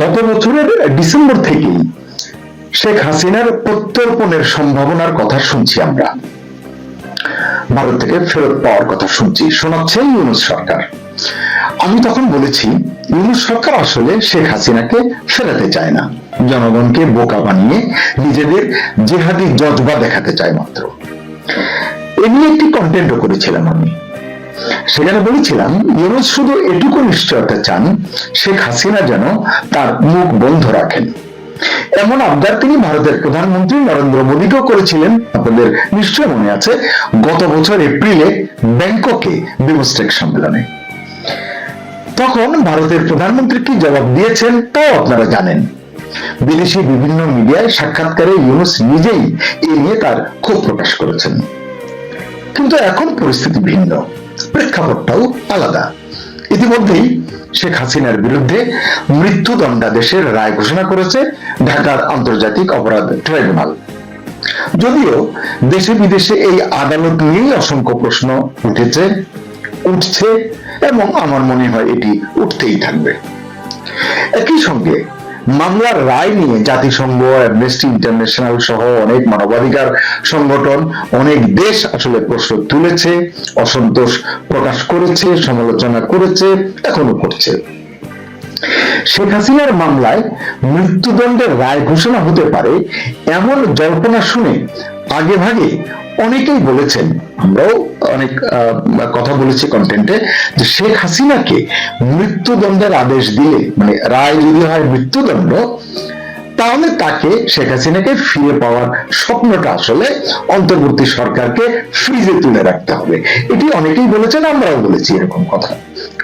গত বছরের ডিসেম্বর থেকেই শেখ হাসিনার প্রত্যর্পণের সম্ভাবনার কথা শুনছি আমরা। ভারত থেকে ফেরত পাওয়ার কথা শুনছি ইউনুস সরকার। আমি তখন বলেছি, ইউনুস সরকার আসলে শেখ হাসিনাকে ফেরাতে চায় না। জনগণকে বোকা বানিয়ে নিজেদের জেহাদি জজবা দেখাতে চায় মাত্র। এমনি একটি কন্টেন্টও করেছিলাম আমি। সেখানে বলেছিলাম, ইউনুস শুধু এটুকু নিশ্চয়তা চান, শেখ হাসিনা যেন তার মুখ বন্ধ রাখেন। এমন আবদার তিনি ভারতের প্রধানমন্ত্রী নরেন্দ্র মোদীকেও করেছিলেন। আপনাদের নিশ্চয় মনে আছে, গত বছর এপ্রিলে ব্যাংককে বিমস্টেক সম্মেলনে। তখন ভারতের প্রধানমন্ত্রী কি জবাব দিয়েছেন তাও আপনারা জানেন। বিদেশি বিভিন্ন মিডিয়ায় সাক্ষাৎকারে ইউনুস নিজেই এ নিয়ে তার ক্ষোভ প্রকাশ করেছেন। কিন্তু এখন পরিস্থিতি ভিন্ন। প্রেক্ষাপটটাও আলাদা। ইতিমধ্যেই শেখ হাসিনার বিরুদ্ধে মৃত্যুদণ্ডাদেশের রায় ঘোষণা করেছে ঢাকার আন্তর্জাতিক অপরাধ ট্রাইব্যুনাল। যদিও দেশে বিদেশে এই আদালত নিয়েই অসংখ্য প্রশ্ন উঠেছে, উঠছে এবং আমার মনে হয় এটি উঠতেই থাকবে। একই সঙ্গে মামলার রায় নিয়ে জাতিসংঘ অ্যামনেস্টি ইন্টারন্যাশনাল সহ অনেক মানবাধিকার সংগঠন, অনেক দেশ আসলে প্রশ্ন তুলেছে, অসন্তোষ প্রকাশ করেছে, সমালোচনা করেছে, এখনও করছে। শেখ হাসিনার মামলায় মৃত্যুদণ্ডের রায় ঘোষণা হতে পারে, এমন জল্পনা শুনে আগে ভাগে অনেকেই বলেছেন, আমরাও অনেক কথা বলেছি কন্টেন্টে যে শেখ হাসিনাকে মৃত্যুদণ্ডের আদেশ দিলে মানে রায় যদি হয় মৃত্যুদণ্ড, তাহলে তাকে শেখ হাসিনাকে ফিরে পাওয়ার স্বপ্নটা আসলে অন্তর্বর্তী সরকারকে ফ্রিজে তুলে রাখতে হবে। এটি অনেকেই বলেছেন, আমরাও বলেছি এরকম কথা।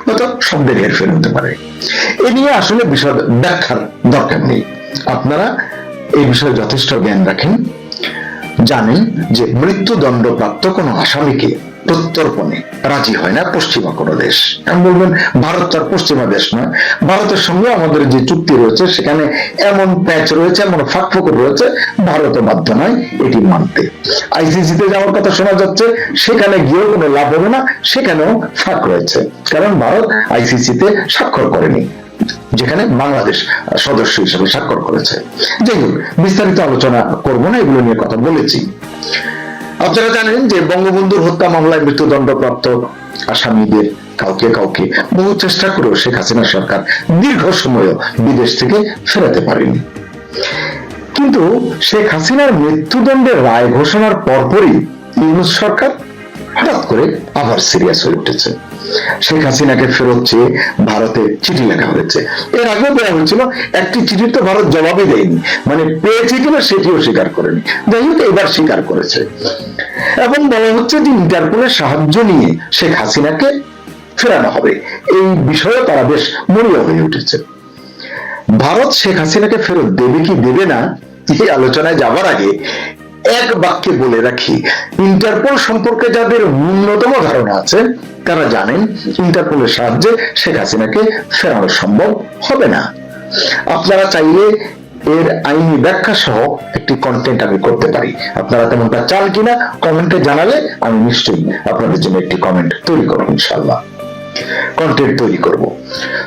হয়তো শব্দের হেরফের হতে পারে। এ নিয়ে আসলে বিষয় ব্যাখ্যার দরকার নেই। আপনারা এই বিষয়ে যথেষ্ট জ্ঞান রাখেন। জানেন যে মৃত্যুদণ্ড প্রাপ্ত কোনো আসামিকে প্রত্যর্পণে রাজি হয় না পশ্চিমা কোনো দেশ। আমি বলবেন, ভারত তার পশ্চিমা দেশ নয় ভারতের সঙ্গে আমাদের যে চুক্তি রয়েছে, সেখানে এমন প্যাচ রয়েছে, এমন ফাঁক ফোকর রয়েছে ভারত বাধ্য নয় এটি মানতে। আইসিসিতে যাওয়ার কথা শোনা যাচ্ছে, সেখানে গিয়েও কোনো লাভ হবে না, সেখানেও ফাঁক রয়েছে। কারণ ভারত আইসিসিতে স্বাক্ষর করেনি। যেখানে বাংলাদেশ সদস্য হিসেবে স্বাক্ষর করেছে। যাই হোক, বিস্তারিত আলোচনা করব না, এগুলো নিয়ে কথা বলেছি। আপনারা জানেন যে বঙ্গবন্ধুর হত্যা মামলায় মৃত্যুদণ্ডপ্রাপ্ত আসামিদের কাউকে কাউকে বহু চেষ্টা করেও শেখ হাসিনা সরকার দীর্ঘ সময়ও বিদেশ থেকে ফেরাতে পারেনি। কিন্তু শেখ হাসিনার মৃত্যুদণ্ডের রায় ঘোষণার পরপরই ইউনুস সরকার হঠাৎ করে আবার সিরিয়াস হয়ে উঠেছে। শেখ হাসিনাকে ফেরত চেয়ে ভারতে চিঠি লেখা হয়েছে। এর আগেও দেওয়া হয়েছিল, একটি চিঠির তো ভারত জবাবই দেয়নি। মানে পেয়েছে কিনা সেটিও স্বীকার করেনি। যাই হোক, এবার স্বীকার করেছে। এবং বলা হচ্ছে যে ইন্টারপোলের সাহায্য নিয়ে শেখ হাসিনাকে ফেরানো হবে। এই বিষয়ে তারা বেশ মরিয়া হয়ে উঠেছে। ভারত শেখ হাসিনাকে ফেরত দেবে কি দেবে না, এই আলোচনায় যাবার আগে এক বাক্যে বলে রাখি, ইন্টারপোল সম্পর্কে যাদের ন্যূনতম ধারণা আছে, তারা জানেন ইন্টারপোলের সাহায্যে শেখ হাসিনাকে ফেরানো সম্ভব হবে না। আপনারা চাইলে এর আইনি ব্যাখ্যা সহ একটি কন্টেন্ট আমি করতে পারি। আপনারা তেমনটা চান কিনা কমেন্টে জানালে আমি নিশ্চয়ই আপনাদের জন্য একটি কমেন্ট তৈরি করব ইনশাল্লাহ কন্টেন্ট তৈরি করব।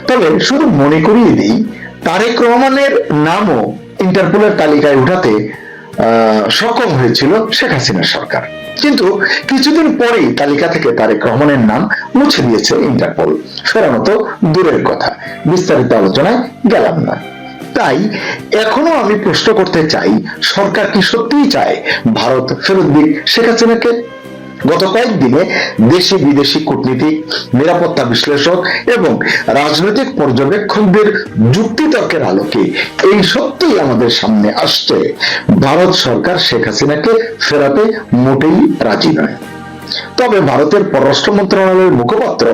তবে শুধু মনে করিয়ে দিই, তারেক রহমানের নামও ইন্টারপোলের তালিকায় উঠাতে সক্ষম হয়েছিল শেখ হাসিনা সরকার। কিন্তু কিছুদিন পরেই তালিকা থেকে তারেক রহমানের নাম মুছে দিয়েছে ইন্টারপোল। ফেরানো তো দূরের কথা, বিস্তারিত আলোচনায় গেলাম না। তাই এখনও আমি প্রশ্ন করতে চাই, সরকার কি সত্যিই চায় ভারত ফেরত দিক শেখ হাসিনাকে? গত কয়েকদিনে দেশি বিদেশি কূটনীতিক নিরাপত্তা বিশ্লেষক এবং রাজনৈতিক পর্যবেক্ষকদের যুক্তিতর্কের আলোকে এই সত্যিই আমাদের সামনে আসছে। ভারত সরকার শেখ হাসিনাকে ফেরাতে মোটেই রাজি নয়। তবে ভারতের পররাষ্ট্র মন্ত্রণালয়ের মুখপাত্র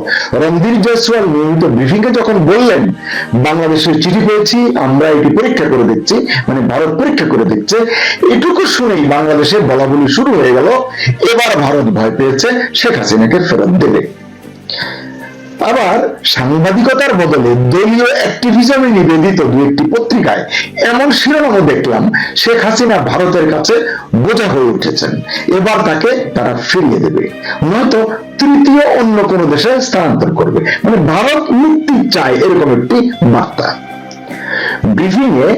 রণধীর জয়সওয়াল নিয়মিত ব্রিফিংয়ে যখন বললেন, বাংলাদেশের চিঠি পেয়েছি, আমরা এটি পরীক্ষা করে দেখছি মানে ভারত পরীক্ষা করে দেখছে, এটুকু শুনেই বাংলাদেশে বলা বলি শুরু হয়ে গেল, এবার ভারত ভয় পেয়েছে শেখ হাসিনাকে ফেরত দেবে। আবার সাংবাদিকতার বদলে দলীয় অ্যাক্টিভিজমে নিবেদিত দু একটি পত্রিকায় এমন শিরোনামও দেখলাম, শেখ হাসিনা ভারতের কাছে বোঝা হয়ে উঠেছেন। এবার তাকে তারা ফিরিয়ে দেবে। নয়তো তৃতীয় অন্য কোনো দেশে স্থানান্তর করবে। মানে ভারত মুক্তি চায় এরকম একটি বার্তা। ব্রিফিং এ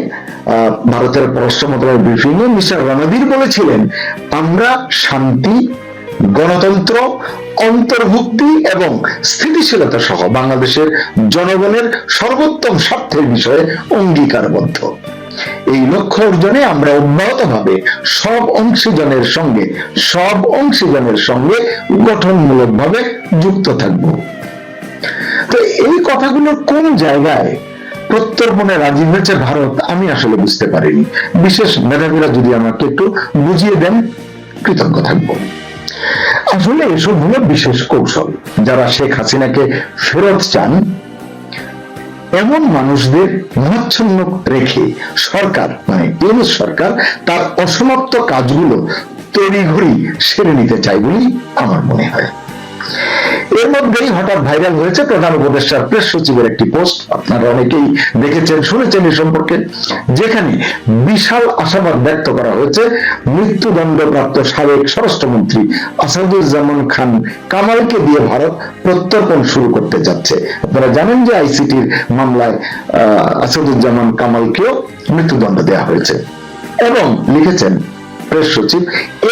ভারতের পররাষ্ট্র মন্ত্রণালয়ের ব্রিফিং এ মিস্টার রণধীর বলেছিলেন, আমরা শান্তি গণতন্ত্র, অন্তর্ভুক্তি এবং স্থিতিশীলতা সহ বাংলাদেশের জনগণের সর্বোত্তম স্বার্থের বিষয়ে অঙ্গীকারবদ্ধ। এই লক্ষ্য অর্জনে আমরা অব্যাহতভাবে সব অংশীজনের সঙ্গে, সব অংশীজনের সঙ্গে গঠনমূলকভাবে যুক্ত থাকব। তো এই কথাগুলোর কোন জায়গায় প্রত্যর্পণে রাজি হয়েছে ভারত, আমি আসলে বুঝতে পারিনি। বিশেষ মেধাবীরা যদি আমাকে একটু বুঝিয়ে দেন, কৃতজ্ঞ থাকব। আসলে এসব হলো বিশেষ কৌশল। যারা শেখ হাসিনাকে ফেরত চান, এমন মানুষদের মহাচ্ছন্ন রেখে সরকার মানে ইউনুস সরকার, তার অসমাপ্ত কাজগুলো তড়িঘড়ি সেরে নিতে চায় বলেই আমার মনে হয়। এর মধ্যেই হঠাৎ ভাইরাল হয়েছে প্রধান উপদেষ্টার প্রেস সচিবের একটি পোস্ট আপনারা অনেকেই দেখেছেন শুনেছেন এই সম্পর্কে। যেখানে বিশাল আশাবাদ ব্যক্ত করা হয়েছে মৃত্যুদণ্ডপ্রাপ্ত সাবেক স্বরাষ্ট্রমন্ত্রী আসাদুজ্জামান খান কামালকে দিয়ে ভারত প্রত্যর্পণ শুরু করতে যাচ্ছে। আপনারা জানেন যে আইসিটির মামলায় আহ, আসাদুজ্জামান কামালকেও মৃত্যুদণ্ড দেওয়া হয়েছে। এবং লিখেছেন প্রেস সচিব,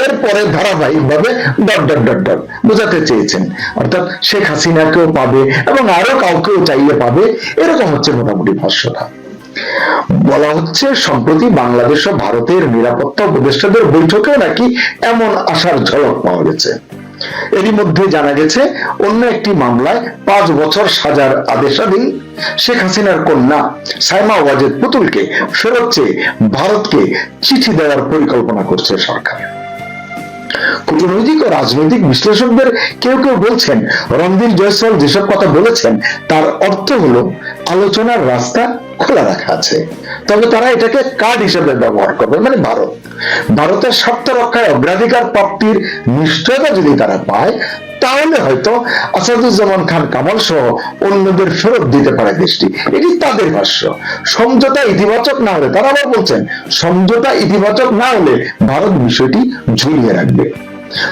এরপরে ধারাবাহিক ভাবে ডট ডট ডট ডট বোঝাতে চেয়েছেন। অর্থাৎ শেখ হাসিনাকেও পাবে এবং আরও কাউকেও চাইলে পাবে, এরকম হচ্ছে মোটামুটি ভাষ্যটা। বলা হচ্ছে, সম্প্রতি বাংলাদেশ ও ভারতের নিরাপত্তা উপদেষ্টাদের বৈঠকেও নাকি এমন আশার ঝলক পাওয়া গেছে। এরই মধ্যে জানা গেছে, অন্য একটি মামলায় পাঁচ বছর সাজার আদেশাধীন শেখ হাসিনার কন্যা সাইমা ওয়াজেদ পুতুলকে ফেরত চেয়ে ভারতকে চিঠি দেওয়ার পরিকল্পনা করছে সরকার। কূটনৈতিক ও রাজনৈতিক বিশ্লেষকদের কেউ কেউ বলছেন রণধীর জয়সওয়াল যেসব কথা বলেছেন, তার অর্থ হলো আলোচনার রাস্তা খোলা রাখা আছে। তবে তারা এটাকে কার্ড হিসেবে ব্যবহার করবে মানে ভারত। ভারতের স্বার্থ রক্ষায় অগ্রাধিকার প্রাপ্তির নিশ্চয়তা যদি তারা পায়, তাহলে হয়তো আসাদুজ্জামান খান কামাল সহ অন্যদের ফেরত দিতে পারে দেশটি। এটি তাদের ভাষ্য। সমঝোতা ইতিবাচক না হলে, তারা আবার বলছেন, সমঝোতা ইতিবাচক না হলে ভারত বিষয়টি ঝুলিয়ে রাখবে।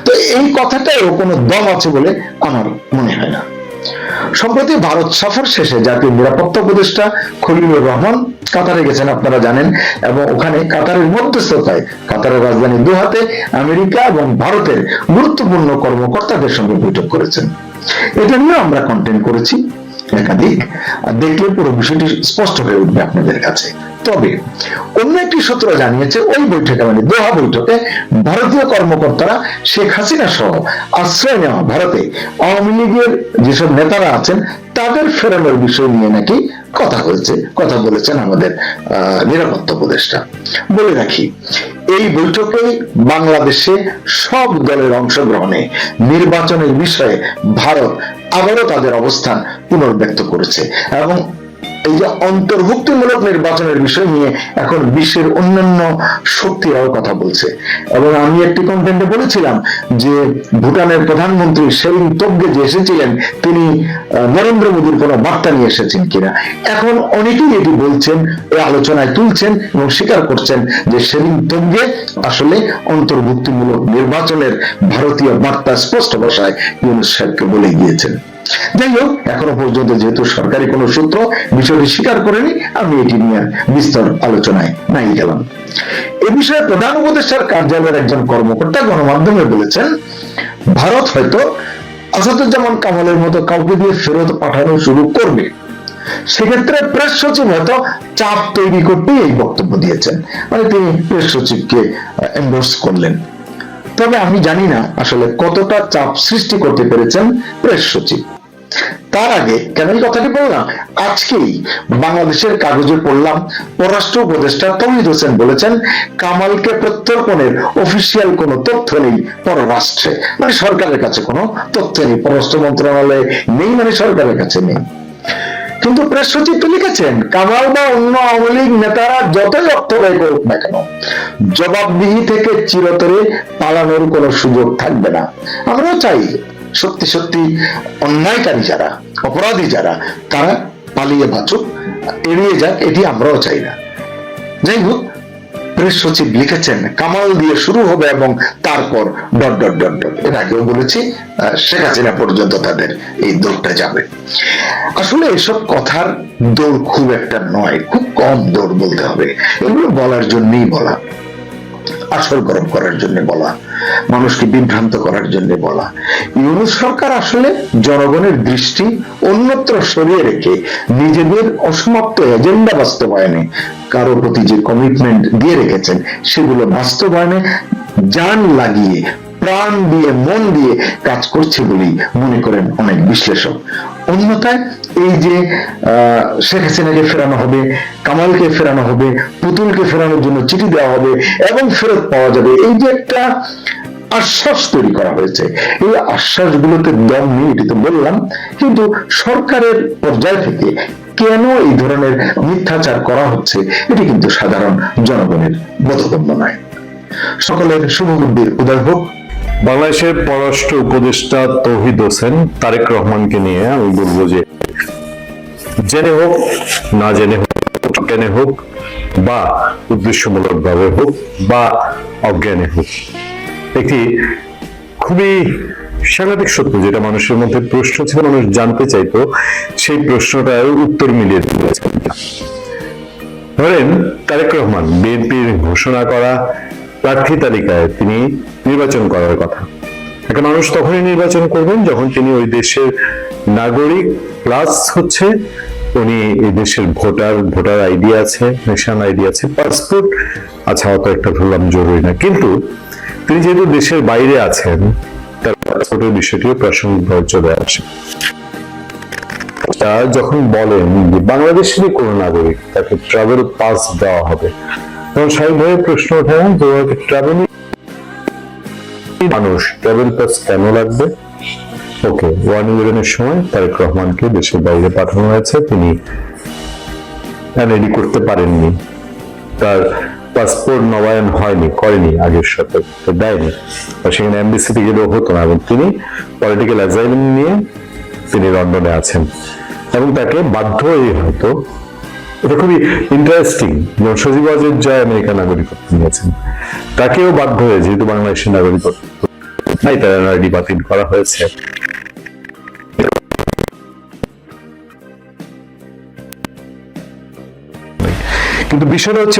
তো এই কথাটাও কোনো দম আছে বলে আমার মনে হয় না। সম্প্রতি ভারত সফর শেষে জাতীয় নিরাপত্তা উপদেষ্টা খলিলুর রহমান কাতারে গেছেন, আপনারা জানেন, এবং ওখানে কাতারের মধ্যস্থতায় কাতারের রাজধানী দোহাতে আমেরিকা এবং ভারতের গুরুত্বপূর্ণ কর্মকর্তাদের সঙ্গে বৈঠক করেছেন। এটা নিয়ে আমরা কন্টেন্ট করেছি। একাধিক। দেখলে পুরো বিষয়টি স্পষ্ট হয়ে উঠবে আপনাদের কাছে। তবে অন্য একটি সূত্র জানিয়েছে, ওই বৈঠকে মানে দোহা বৈঠকে ভারতীয় কর্মকর্তারা শেখ হাসিনা সহ আশ্রয় নেওয়া ভারতে আওয়ামী লীগের যেসব নেতারা আছেন, তাদের ফেরানোর বিষয় নিয়ে নাকি কথা হয়েছে, কথা বলেছেন আমাদের নিরাপত্তা উপদেষ্টা। বলে রাখি, এই বৈঠকে বাংলাদেশে সব দলের অংশগ্রহণে নির্বাচনের বিষয়ে ভারত আবারও তাদের অবস্থান পুনর্ব্যক্ত করেছে এবং এই যে অন্তর্ভুক্তিমূলক নির্বাচনের বিষয় নিয়ে এখন বিশ্বের অন্যান্য শক্তিরাও কথা বলছে। এবং আমি একটি কন্টেন্টে বলেছিলাম যে ভুটানের প্রধানমন্ত্রী সেলিম তোবগে যে এসেছিলেন, তিনি নরেন্দ্র মোদীর কোনো বার্তা নিয়ে এসেছেন কিনা। এখন অনেকেই এটি বলছেন এই আলোচনায় তুলছেন এবং স্বীকার করছেন যে সেলিম তোবগে আসলে অন্তর্ভুক্তিমূলক নির্বাচনের ভারতীয় বার্তা স্পষ্ট ভাষায় ইউনুস সাহেবকে বলে গিয়েছেন। যাই হোক এখনও পর্যন্ত যেহেতু সরকারি কোনো সূত্র বিষয়টি স্বীকার করেনি, আমি এটি নিয়ে বিস্তর আলোচনায় নাই গেলাম। এ বিষয়ে প্রধান উপদেষ্টার কার্যালয়ের একজন কর্মকর্তা গণমাধ্যমে বলেছেন, ভারত হয়তো আসাদুজ্জামান কামালের মতো কাউকে দিয়ে ফেরত পাঠানো শুরু করবে। সেক্ষেত্রে প্রেস সচিব হয়তো চাপ তৈরি করতে এই বক্তব্য দিয়েছেন। মানে তিনি প্রেস সচিবকে এন্ডোর্স করলেন। তবে আমি জানি না আসলে কতটা চাপ সৃষ্টি করতে পেরেছেন প্রেস সচিব। তার আগে কেন এই কথাটি বললাম? আজকেই বাংলাদেশের কাগজে পড়লাম, পররাষ্ট্র উপদেষ্টা তমিদ হোসেন বলেছেন, কামালকে প্রত্যর্পণের অফিসিয়াল কোনো তথ্য নেই পররাষ্ট্রে। মানে সরকারের কাছে কোনো তথ্য নেই, পররাষ্ট্র মন্ত্রণালয়ে নেই মানে সরকারের কাছে নেই। কিন্তু প্রেস সচিব তো লিখেছেন, কামাল বা অন্য আওয়ামী লীগ নেতারা যতই অর্থ ব্যয় করুক না কেন, জবাবদিহি থেকে চিরতরে পালানোর কোনো সুযোগ থাকবে না। আমরাও চাই সত্যি সত্যি অন্যায়কারী যারা, অপরাধী যারা, তারা পালিয়ে বাঁচুক, এড়িয়ে যাক, এটি আমরাও চাই না। যাই হোক, প্রেস সচিব লিখেছেন, কামাল দিয়ে শুরু হবে এবং তারপর ডট ডট ডট ডট। এর আগেও বলেছি শেখ হাসিনা পর্যন্ত তাদের এই দৌড়টা যাবে। আসলে এসব কথার দৌড় খুব একটা নয়, খুব কম দৌড় বলতে হবে। এগুলো বলার জন্যই বলা। আসল গরম করার জন্য বলা, মানুষকে বিভ্রান্ত করার জন্য বলা। ইউনুস সরকার আসলে জনগণের দৃষ্টি অন্যত্র সরিয়ে রেখে নিজেদের অসমাপ্ত এজেন্ডা বাস্তবায়নে কারও প্রতি যে কমিটমেন্ট দিয়ে রেখেছেন, সেগুলো বাস্তবায়নে যান লাগিয়ে প্রাণ দিয়ে, মন দিয়ে কাজ করছে বলেই মনে করেন অনেক বিশ্লেষক। অন্যথায় এই যে শেখ হাসিনাকে ফেরানো হবে, কামালকে ফেরানো হবে, পুতুলকে ফেরানোর জন্য চিঠি দেওয়া হবে এবং ফেরত পাওয়া যাবে, এই যে একটা আশ্বাস তৈরি করা হয়েছে। এই আশ্বাসগুলোতে দম নেই এটি তো বললাম, কিন্তু সরকারের পর্যায় থেকে কেন এই ধরনের মিথ্যাচার করা হচ্ছে, এটি কিন্তু সাধারণ জনগণের বোধগম্য নয়। সকলের শুভ বুদ্ধির উদয় হোক। বাংলাদেশের পররাষ্ট্র উপদেষ্টা তৌহিদ হোসেন তারেক রহমানকে নিয়ে আমি বলব যে জেনে হোক, না জেনে হোক, অজ্ঞানে হোক, বা উদ্দেশ্যমূলক ভাবে হোক, বা অজ্ঞানে হোক। একটি খুবই সাংঘাতিক সত্য যেটা মানুষের মধ্যে প্রশ্ন ছিল, মানুষ জানতে চাইতো, সেই প্রশ্নটার উত্তর মিলিয়ে দিয়েছেন ধরেন তারেক রহমান, বিএনপির ঘোষণা করা প্রার্থী তালিকায় তিনি নির্বাচন করার কথা। একটা মানুষ তখনই নির্বাচন করবেন যখন তিনি ওই দেশের নাগরিক প্লাস হচ্ছে উনি এই দেশের ভোটার ভোটার আইডি আছে, নেশন আইডি আছে পাসপোর্ট আচ্ছা অত একটা ধরলাম জরুরি না। কিন্তু তিনি যেহেতু দেশের বাইরে আছেন, তার পাসপোর্টের বিষয়টিও প্রাসঙ্গিকভাবে চলে আসে তা যখন বলেন যে বাংলাদেশেরই কোন নাগরিক তাকে ট্রাভেল পাস দেওয়া হবে, তখন স্বাভাবিকভাবে প্রশ্ন ওঠে যে ট্রাভেল মানুষ ট্রাভেল পাস কেন লাগবে? ওকে ওয়ান ইলেভেনের সময় তারেক রহমানকে দেশের বাইরে পাঠানো হয়েছে। তিনি রেডি করতে পারেননি। তার পাসপোর্ট নবায়ন হয়নি, করেনি আগের সাথে দেয়নি। আর সেখানে এমবিসিতে গেলেও হতো না। এবং তিনি পলিটিক্যাল অ্যাজাইলম নিয়ে তিনি লন্ডনে আছেন। এবং তাকে বাধ্য হয়ে হয়তো এটা খুবই ইন্টারেস্টিং যেমন সজীব আজের জয় আমেরিকান নাগরিকত্ব নিয়েছেন তাকেও বাধ্য হয়ে, যেহেতু বাংলাদেশের নাগরিকত্ব নাই, তার এনআরডি বাতিল করা হয়েছে। কিন্তু বিষয়টা হচ্ছে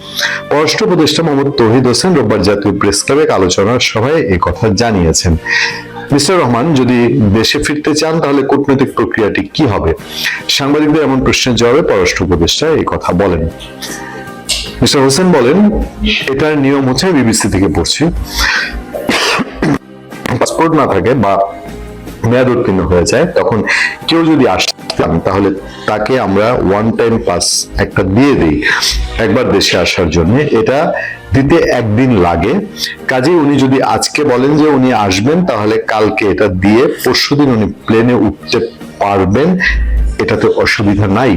পররাষ্ট্র উপদেষ্টা মোহাম্মদ তৌহিদ হোসেন রোববার জাতীয় প্রেস ক্লাবে আলোচনার সভায় কথা জানিয়েছেন। মিস্টার রহমান, যদি দেশে ফিরতে চান, তাহলে কূটনৈতিক প্রক্রিয়াটি কি হবে? সাংবাদিকদের এমন প্রশ্নের জবাবে পররাষ্ট্র উপদেষ্টা এই কথা বলেন। মিস্টার হোসেন বলেন, এটার নিয়ম হচ্ছে বিবিসি থেকে পড়ছি। পাসপোর্ট না থাকে বা মেয়াদ উত্তীর্ণ হয়ে যায়, তখন কেউ যদি আসতাম তাহলে তাকে আমরা ওয়ান টাইম পাস একটা দিয়ে দিই একবার দেশে আসার জন্য। এটা দিতে একদিন লাগে। কাজেই উনি যদি আজকে বলেন যে উনি আসবেন, তাহলে কালকে এটা দিয়ে পরশুদিন উনি প্লেনে উঠতে পারবেন। এটাতে অসুবিধা নাই।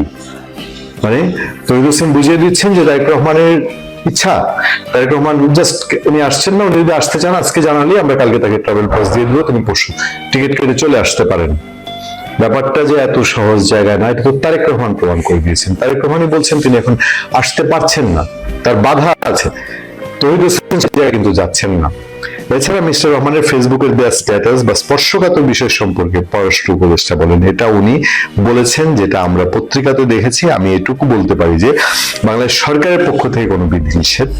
মানে তহিদ হোসেন বুঝিয়ে দিচ্ছেন যে তারেক রহমানের ইচ্ছা। তারেক রহমান জাস্ট উনি আসছেন না, উনি যদি আসতে চান, আজকে জানালে আমরা কালকে তাকে ট্রাভেল পাস দিয়ে দেবো, তিনি পরশু টিকিট কেটে চলে আসতে পারেন। ব্যাপারটা যে এত সহজ জায়গায় না, এটা তো তারেক রহমান প্রমাণ করে দিয়েছেন। তারেক রহমানই বলছেন তিনি এখন আসতে পারছেন না। তার বাধা আছে। তহিদ কিন্তু যাচ্ছেন না। এছাড়া মিস্টার রহমানের ফেসবুকের দেওয়া স্ট্যাটাস বা স্পর্শকাতর বিষয় সম্পর্কে পররাষ্ট্র উপদেষ্টা বলেন। এটা উনি বলেছেন, যেটা আমরা পত্রিকাতে দেখেছি। আমি এটুকু বলতে পারি যে, বাংলাদেশ সরকারের পক্ষ থেকে কোনো বিধিনিষেধ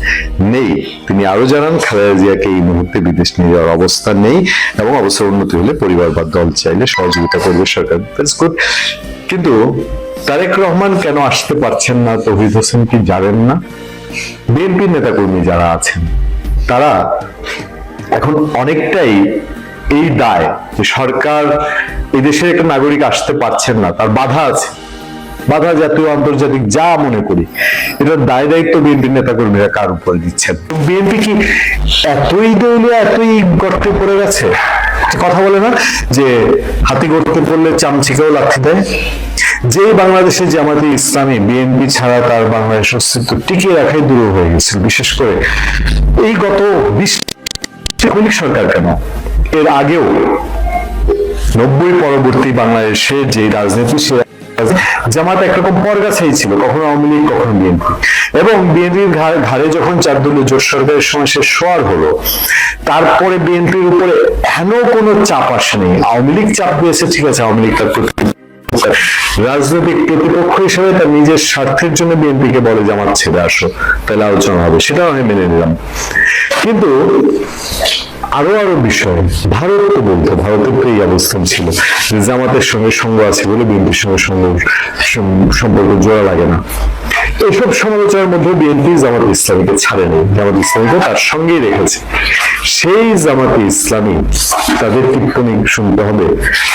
নেই। তিনি আরও জানান, খালেদা জিয়াকে এই মুহূর্তে বিদেশ নিয়ে যাওয়ার অবস্থা নেই এবং অবস্থার উন্নতি হলে পরিবার বা দল চাইলে সহযোগিতা করবে সরকার। Good. কিন্তু তারেক রহমান কেন আসতে পারছেন না? তৌহিদ হোসেন কি জানেন না? বিএনপি নেতাকর্মী যারা আছেন, তারা এখন অনেকটাই এই দায় যে সরকার এই দেশের একটা নাগরিক আসতে পারছেন না, তার বাধা আছে। বাধা জাতীয় আন্তর্জাতিক যা মনে করি, এটার দায় দায়িত্ব বিএনপি নেতা কর্মীরা কার উপরে দিচ্ছেন? বিএনপি কি এতই দলীয়, এতই গর্তে পড়ে গেছে? কথা বলে না, যে হাতি গর্তে পড়লে চামচিকাও লাথি দেয়? যে বাংলাদেশে জামাতে ইসলামী, বিএনপি ছাড়া তার বাংলাদেশ অস্তিত্ব টিকিয়ে রাখাই দূর হয়ে গেছে বিশেষ করে এই গত বিশ আওয়ামী লীগ সরকার কেন? এর আগেও নব্বই পরবর্তী বাংলাদেশে যে রাজনীতি, সে জামাত একরকম পরগাছাই ছিল, কখনো আওয়ামী লীগ, কখনো বিএনপি। এবং বিএনপির ঘাড়ে যখন চার জোট সরকারের সময় সে সোয়ার হলো, তারপরে বিএনপির উপরে হেন কোনো চাপ আসেনি। আওয়ামী লীগ চাপ দিয়েছে, ঠিক আছে, আওয়ামী লীগ তার রাজনৈতিক প্রতিপক্ষ হিসেবে তার নিজের স্বার্থের জন্য বিএনপিকে বলে জামাত ছেড়ে আসো, তাহলে আলোচনা হবে। সেটাও আমি মেনে নিলাম। কিন্তু আরও আরও বিষয়, ভারত তো বলতো, ভারতের তো এই অবস্থান ছিল জামাতের সঙ্গে সঙ্গ আছে বলে বিএনপির সঙ্গে সঙ্গ সম্পর্ক জোড়া লাগে না। এসব সমালোচনার মধ্যে বিএনপি জামাত ইসলামীকে ছাড়েনি জামাত ইসলামীকে তার সঙ্গেই রেখেছে। সেই জামাতে ইসলামী তাদের টিপ্পণী শুনতে হবে।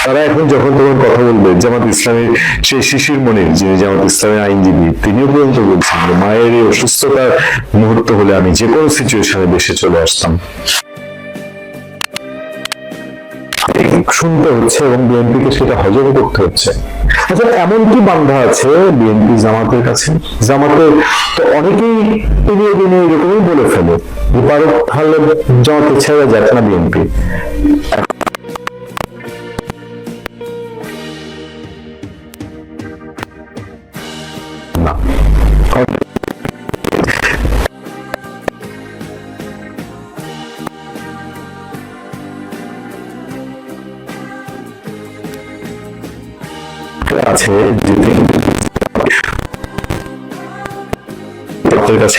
তারা এখন যখন তখন কথা বলবে, জামাত ইসলামের সেই শিশির মনির, যিনি জামাত ইসলামের আইনজীবী, তিনিও পর্যন্ত বলছেন মায়ের এই অসুস্থতার মুহূর্ত হলে আমি যে কোনো সিচুয়েশনে দেশে চলে আসতাম। শুনতে হচ্ছে এবং বিএনপিকে সেটা হজম করতে হচ্ছে। আচ্ছা এমন কি বান্ধা আছে বিএনপি জামাতের কাছে। জামাতের তো অনেকেই এড়িয়ে দিনে এরকমই বলে ফেলে ভারত তাহলে জামাতে ছেড়ে যাচ্ছে না বিএনপি।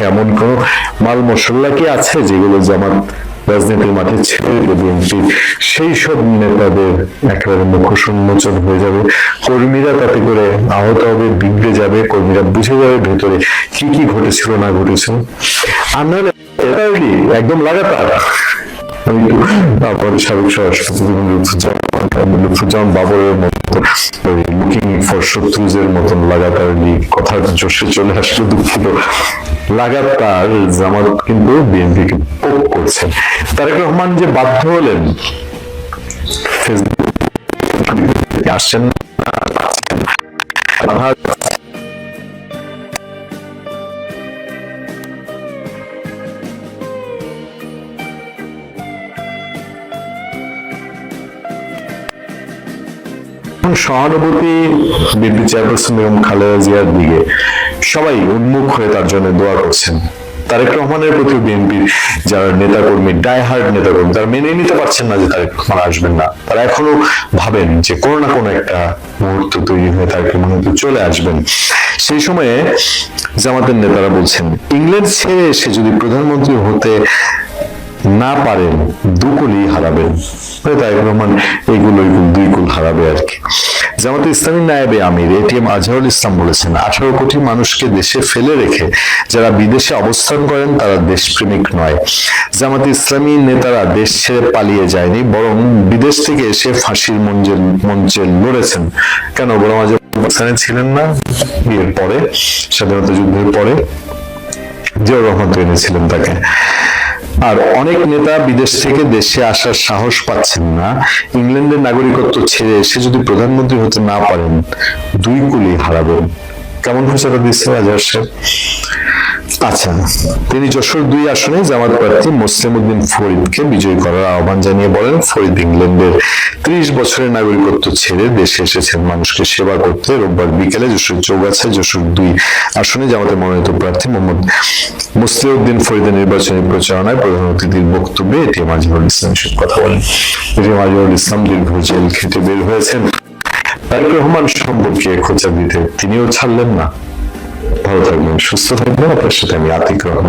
কাছে এমন কোন মাল মশলা কি আছে যেগুলো জামাত রাজনীতির মাঠে ছেড়ে দেবে? সেই সব নেতাদের একেবারে মুখোশ উন্মোচন হয়ে যাবে। কর্মীরা তাতে করে আহত হবে, বিগড়ে যাবে। কর্মীরা বুঝে যাবে ভেতরে কি কি ঘটেছিল, না ঘটেছিল আর একদম লাগাতার? আমি সাবেক স্বরাষ্ট্রমন্ত্রী লুৎফুজ্জামান বাবরের মতো লুকিং ফর শত্রুজের মতন লাগাতারলি কথার জোশে চলে আসলে দুঃখিত। লাগাতার জামাত কিন্তু বিএনপিকে পোক করছেন তারেক রহমান যে বাধ্য হলেন, ফেসবুক আসছেন না। সহানুভূতি, বিএনপি চেয়ারপারসন বেগম খালেদা জিয়ার দিকে সবাই উন্মুখ হয়ে তার জন্য দোয়া করছেন। তারেক রহমানের প্রতি বিএনপির যারা নেতাকর্মী, ডাইহার্ড নেতাকর্মী, তারা মেনে নিতে পারছেন না যে তারেক রহমান আসবেন না। তারা এখনও ভাবেন যে কোনো না কোনো একটা মুহূর্ত তৈরি হয়ে তারেক রহমান হয়তো চলে আসবেন। সেই সময়ে জামাতের নেতারা বলছেন, ইংল্যান্ড ছেড়ে এসে যদি প্রধানমন্ত্রী হতে না পারেন, দুকুলই হারাবেন। মানে তারেক রহমান এইগুলো দুই কুল হারাবে আর কি। জামাতে ইসলামী নায়েবে আমির এটিএম আজহারুল ইসলাম বলেছেন, আঠারো কোটি মানুষকে দেশে ফেলে রেখে যারা বিদেশে অবস্থান করেন তারা দেশপ্রেমিক নয়। জামাতে ইসলামী নেতারা দেশ ছেড়ে পালিয়ে যায়নি, বরং বিদেশ থেকে এসে ফাঁসির মঞ্চে মঞ্চে লড়েছেন। কেন? বরং আজ পাকিস্তানে ছিলেন না, বিয়ের পরে, স্বাধীনতা যুদ্ধের পরে। জিয়াউর রহমান তো এনেছিলেন তাকে। আর অনেক নেতা বিদেশ থেকে দেশে আসার সাহস পাচ্ছেন না। ইংল্যান্ডের নাগরিকত্ব ছেড়ে এসে যদি প্রধানমন্ত্রী হতে না পারেন, দুই কুলি হারাবেন। কেমন ঘোষণা দিচ্ছে আজহার সাহেব? আচ্ছা তিনি যশোর দুই আসনে জামাত প্রার্থী মুসলিম উদ্দিন ফরিদকে বিজয়ী করার আহ্বান জানিয়ে বলেন, ফরিদ ইংল্যান্ডের ত্রিশ বছরের নাগরিকত্ব ছেড়ে দেশে এসেছেন। মানুষকে সেবা করতে রোববার বিকেলে যশোর চৌগাছায় যশোর দুই আসনে জামাতের মনোনীত প্রার্থী মোহাম্মদ মুসলিম উদ্দিন ফরিদের নির্বাচনী প্রচারণায় প্রধান অতিথির বক্তব্যে এটি মাজহুল ইসলাম এসব কথা বলেন। এটি মাজহুল ইসলাম দীর্ঘ জেল খেটে বের হয়েছেন। তারেক রহমান সম্পর্কে খোঁচা দিতে তিনিও ছাড়লেন না। ভালো থাকবেন সুস্থ থাকবেন আপনার সাথে আমি আতিক রহমান